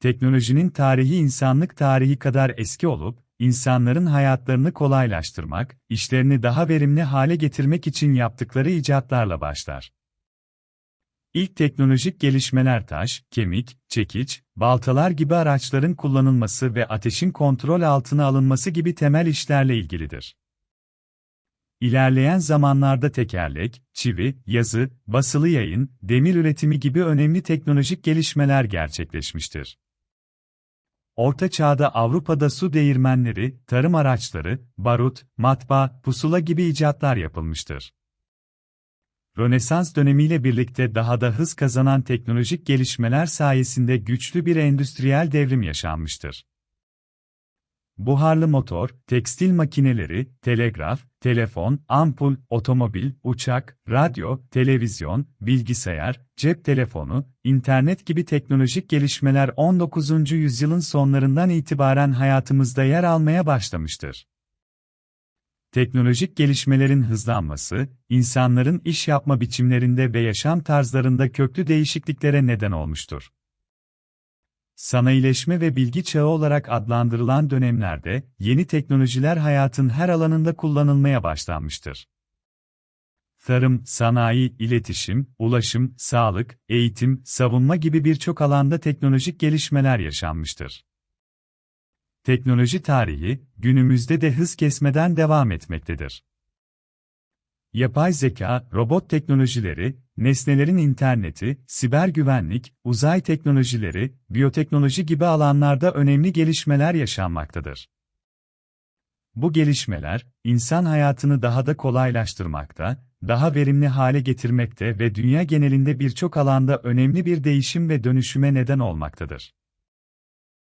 teknolojinin tarihi insanlık tarihi kadar eski olup, insanların hayatlarını kolaylaştırmak, işlerini daha verimli hale getirmek için yaptıkları icatlarla başlar. İlk teknolojik gelişmeler taş, kemik, çekiç, baltalar gibi araçların kullanılması ve ateşin kontrol altına alınması gibi temel işlerle ilgilidir. İlerleyen zamanlarda tekerlek, çivi, yazı, basılı yayın, demir üretimi gibi önemli teknolojik gelişmeler gerçekleşmiştir. Orta Çağ'da Avrupa'da su değirmenleri, tarım araçları, barut, matbaa, pusula gibi icatlar yapılmıştır. Rönesans dönemiyle birlikte daha da hız kazanan teknolojik gelişmeler sayesinde güçlü bir endüstriyel devrim yaşanmıştır. Buharlı motor, tekstil makineleri, telegraf, telefon, ampul, otomobil, uçak, radyo, televizyon, bilgisayar, cep telefonu, internet gibi teknolojik gelişmeler 19. yüzyılın sonlarından itibaren hayatımızda yer almaya başlamıştır. Teknolojik gelişmelerin hızlanması, insanların iş yapma biçimlerinde ve yaşam tarzlarında köklü değişikliklere neden olmuştur. Sanayileşme ve bilgi çağı olarak adlandırılan dönemlerde, yeni teknolojiler hayatın her alanında kullanılmaya başlanmıştır. Tarım, sanayi, iletişim, ulaşım, sağlık, eğitim, savunma gibi birçok alanda teknolojik gelişmeler yaşanmıştır. Teknoloji tarihi, günümüzde de hız kesmeden devam etmektedir. Yapay zeka, robot teknolojileri, nesnelerin interneti, siber güvenlik, uzay teknolojileri, biyoteknoloji gibi alanlarda önemli gelişmeler yaşanmaktadır. Bu gelişmeler, insan hayatını daha da kolaylaştırmakta, daha verimli hale getirmekte ve dünya genelinde birçok alanda önemli bir değişim ve dönüşüme neden olmaktadır.